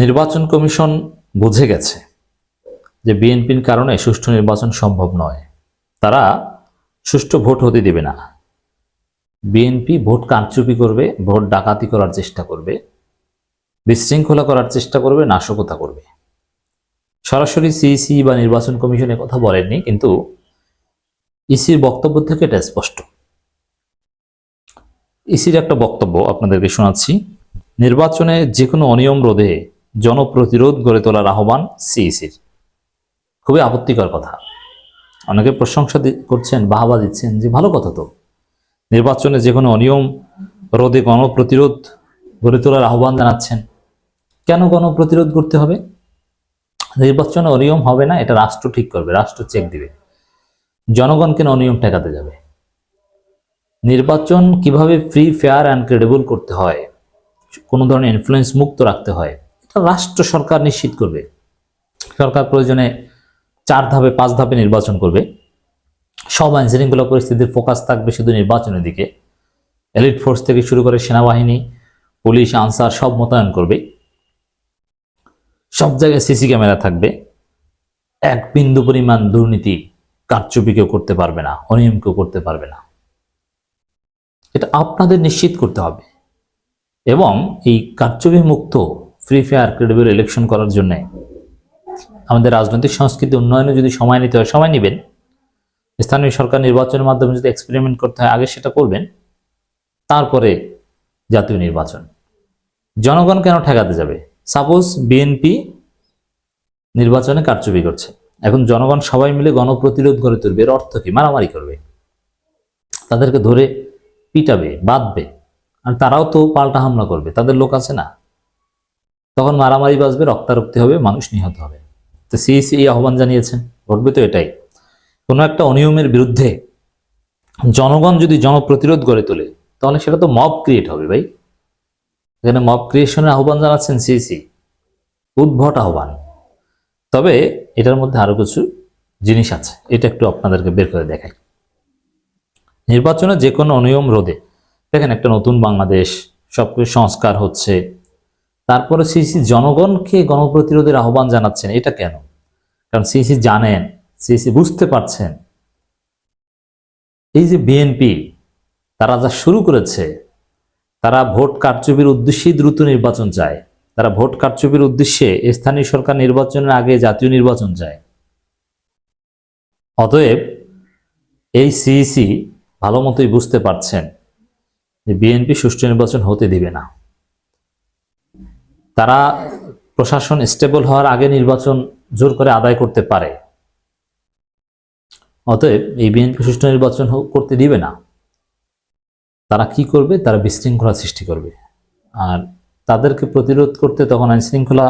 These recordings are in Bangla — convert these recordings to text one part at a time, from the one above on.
নির্বাচন কমিশন বুঝে গেছে যে বিএনপির কারণে সুষ্ঠু নির্বাচন সম্ভব নয়। তারা সুষ্ঠু ভোট হতে দেবে না। বিএনপি ভোট কারচুপি করবে, ভোট ডাকাতি করার চেষ্টা করবে, বিশৃঙ্খলা করার চেষ্টা করবে, নাশকতা করবে। সরাসরি সিইসি বা নির্বাচন কমিশন কথা বলেননি, কিন্তু ইসির বক্তব্য থেকে এটা স্পষ্ট। ইসির একটা বক্তব্য আপনাদেরকে শোনাচ্ছি। নির্বাচনে যে কোনো অনিয়ম রোধে জনপ্রতিরোধ গড়ে তোলার আহ্বান সিইসির। খুবই আপত্তিকর কথা। অনেকে প্রশংসা করছেন, বাহবা দিচ্ছেন যে ভালো কথা তো। নির্বাচনে যে কোনো অনিয়ম রোধে গণপ্রতিরোধ গড়ে তোলার আহ্বান জানাচ্ছেন। কেন গণপ্রতিরোধ করতে হবে? নির্বাচনে অনিয়ম হবে না, এটা রাষ্ট্র ঠিক করবে, রাষ্ট্র চেক দিবে। জনগণ কেন অনিয়ম ঠেকাতে যাবে? নির্বাচন কীভাবে ফ্রি ফেয়ার অ্যান্ড ক্রেডিবল করতে হয়? কোনো ধরনের ইনফ্লুয়েন্স মুক্ত রাখতে হয়? রাষ্ট্র সরকার নিশ্চিত করবে। সরকার প্রয়োজনে চার ধাপে, পাঁচ ধাপে নির্বাচন করবে। সব আইন শৃঙ্খলা পরিস্থিতির ফোকাস থাকবে শুধু নির্বাচনের দিকে। এলিট ফোর্স থেকে শুরু করে সেনাবাহিনী, পুলিশ, আনসার সব মোতায়েন করবে। সব জায়গায় সিসি ক্যামেরা থাকবে। এক বিন্দু পরিমাণ দুর্নীতি কারচুপি কেউ করতে পারবে না, অনিয়ম কেউ করতে পারবে না। এটা আপনাদের নিশ্চিত করতে হবে। এবং এই কারচুপি মুক্ত ফ্রি ফেয়ার ক্রেডিবল ইলেকশন করার জন্য। আমাদের রাজনৈতিক সংস্কৃতি উন্নয়নে যদি সময় নিতে হয়, সময় নেবেন। স্থানীয় সরকার নির্বাচনের মাধ্যমে যদি এক্সপেরিমেন্ট করতে হয়, আগে সেটা করবেন। তারপরে জাতীয় নির্বাচন। জনগণ কেন ঠেকাতে যাবে? সাপোজ বিএনপি নির্বাচনে কারচুপি করছে। এখন জনগণ সবাই মিলে গণপ্রতিরোধ গড়ে তুলবে, এর অর্থ কি? মারামারি করবে। তাদেরকে ধরে পিটাবে, বাঁধবে। আর তারাও তো পাল্টা হামলা করবে। তাদের লোক আছে না? তখন মারামারি বাজবে রক্তারক্তি হবে, মানুষ নিহত হবে। তো সিইসি এই আহ্বান জানিয়েছেন, ঘটবে তো এটাই। কোনো একটা অনিয়মের বিরুদ্ধে জনগণ যদি জনপ্রতিরোধ গড়ে তোলে, তাহলে সেটা তো মব ক্রিয়েট হবে ভাই। এখানে মব ক্রিয়েশনের আহ্বান জানাচ্ছেন সিইসি। উদ্ভট আহ্বান। তবে এটার মধ্যে আরও কিছু জিনিস আছে, এটা একটু আপনাদেরকে বের করে দেখাই। নির্বাচনে যে কোনো অনিয়ম রোধে, দেখেন একটা নতুন বাংলাদেশ, সবকিছু সংস্কার হচ্ছে তারপরে সিসি জনগণকে গণপ্রতিরোধের আহ্বান জানাচ্ছেন, এটা কেন? কারণ সিসি জানেন সিসি বুঝতে পারছেন। এই যে বিএনপি, তারা যা শুরু করেছে, তারা ভোট কারচুপির উদ্দেশ্যেই দ্রুত নির্বাচন চায়। তারা ভোট কারচুপির উদ্দেশ্যে স্থানীয় সরকার নির্বাচনের আগে জাতীয় নির্বাচন চায়। অতএব, এই সিইসি ভালো মতোই বুঝতে পারছেন যে বিএনপি সুষ্ঠু নির্বাচন হতে দিবে না। তারা প্রশাসন স্টেবল হওয়ার আগে নির্বাচন জোর করে আদায় করতে পারে। অতএব এই বিএনপি সুষ্ঠু নির্বাচন করতে দিবে না। তারা কি করবে? তারা বিশৃঙ্খলা সৃষ্টি করবে। আর তাদেরকে প্রতিরোধ করতে তখন আইন শৃঙ্খলা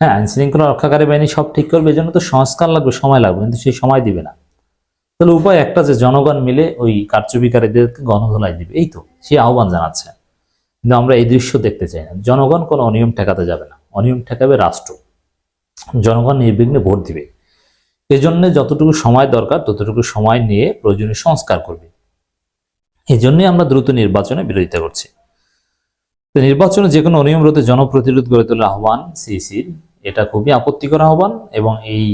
হ্যাঁ আইন শৃঙ্খলা রক্ষাকারী বাহিনী সব ঠিক করবে, এই জন্য তো সংস্কার লাগবে, সময় লাগবে, কিন্তু সেই সময় দিবে না। তাহলে উপায় একটা যে জনগণ মিলে ওই কারচুপিকারীদেরকে গণধোলাই দিবে, এই তো, সে আহ্বান জানাচ্ছে। কিন্তু আমরা এই দৃশ্য দেখতে চাই না। জনগণ কোনো অনিয়ম ঠেকাতে যাবে না। অনিয়ম ঠেকাবে রাষ্ট্র। জনগণ নির্বিঘ্নে ভোট দিবে। এই জন্য যতটুকু সময় দরকার, ততটুকু সময় নিয়ে প্রয়োজনীয় সংস্কার করবে। এই জন্যই আমরা দ্রুত নির্বাচনে বিরোধিতা করছি। তো নির্বাচনে যে কোনো অনিয়ম রোধে জনপ্রতিরোধ গড়ে তোলার আহ্বান সিসির এটা খুবই আপত্তিকর আহ্বান এবং এই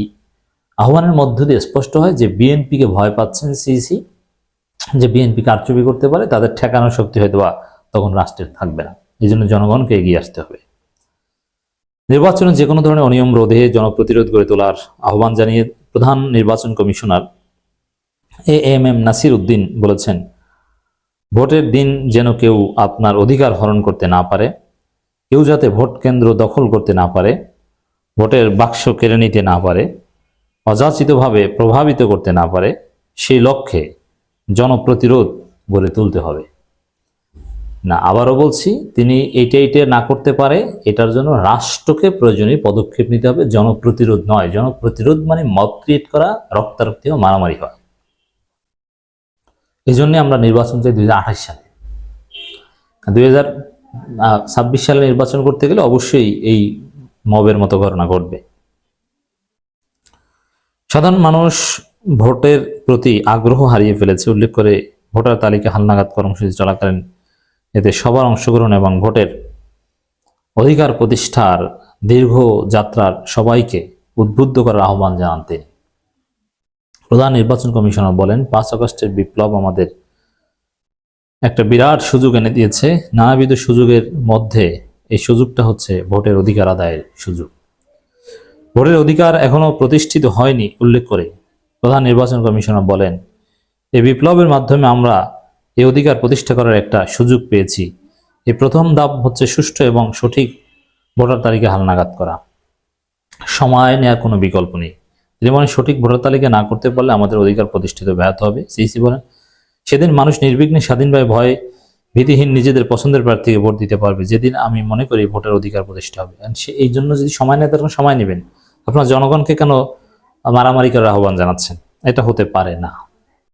আহ্বানের মধ্য দিয়ে স্পষ্ট হয় যে বিএনপিকে ভয় পাচ্ছেন সিসি যে বিএনপি কারচুপি করতে পারে, তাদের ঠেকানোর শক্তি হয়তো বা তখন রাষ্ট্রের থাকবে না। এই জন্য জনগণকে এগিয়ে আসতে হবে। নির্বাচনে যে কোনো ধরনের অনিয়ম রোধে জনপ্রতিরোধ গড়ে তোলার আহ্বান জানিয়ে প্রধান নির্বাচন commissioner A M M Nasir Uddin বলেছেন, ভোটের দিন যেন কেউ আপনার অধিকার হরণ করতে না পারে, কেউ যাতে ভোট কেন্দ্র দখল করতে না পারে, ভোটের বাক্স কেড়ে নিতে না পারে, অযাচিতভাবে প্রভাবিত করতে না পারে, সেই লক্ষ্যে জনপ্রতিরোধ গড়ে তুলতে হবে। না, আবারও বলছি, তিনি এইটা এইটা না করতে পারে, এটার জন্য রাষ্ট্রকে প্রয়োজনীয় পদক্ষেপ নিতে হবে, জনপ্রতিরোধ নয়। জনপ্রতিরোধ মানে মত ক্রিয়েট করা, রক্তারক্তি ও মারামারি হয় এই জন্যে আমরা নির্বাচন চাই দুই হাজার আঠাশ সালে। দুই ছাব্বিশ সালে নির্বাচন করতে গেলে অবশ্যই এই মবের মতো ঘটনা ঘটবে। সাধারণ মানুষ ভোটের প্রতি আগ্রহ হারিয়ে ফেলেছে, উল্লেখ করে ভোটার তালিকা হালনাগাদ কর্মসূচি চলাকালীন এতে সবার অংশগ্রহণ এবং ভোটের অধিকার প্রতিষ্ঠার দীর্ঘ যাত্রার সবাইকে উদ্বুদ্ধ করার আহ্বান জানান তিনি প্রধান নির্বাচন কমিশনার বলেন, পাঁচ আগস্টের বিপ্লব আমাদের একটা বিরাট সুযোগ এনে দিয়েছে। নানাবিধ সুযোগের মধ্যে এই সুযোগটা হচ্ছে ভোটের অধিকার আদায়ের সুযোগ। ভোটের অধিকার এখনও প্রতিষ্ঠিত হয়নি, উল্লেখ করে প্রধান নির্বাচন কমিশনার বলেন এই বিপ্লবের মাধ্যমে আমরা এই অধিকার প্রতিষ্ঠা করার একটা সুযোগ পেয়েছি। এই প্রথম ধাপ হচ্ছে সুষ্ঠু এবং সঠিক ভোটার তালিকা হালনাগাদ করা। সময় নেওয়ার কোনো বিকল্প নেই। তিনি বলেন সঠিক ভোটার তালিকা না করতে পারলে আমাদের অধিকার প্রতিষ্ঠিত ব্যাহত হবে সিসি বলেন। সেদিন মানুষ নির্বিঘ্নে, স্বাধীনভাবে ভয়, ভীতিহীন নিজেদের পছন্দের প্রার্থীকে ভোট দিতে পারবে। যেদিন আমি মনে করি ভোটের অধিকার প্রতিষ্ঠা হবে। সে এই জন্য যদি সময় নেয় তখন সময় নেবেন। আপনার জনগণকে কেন মারামারি করার আহ্বান জানাচ্ছেন? এটা হতে পারে না।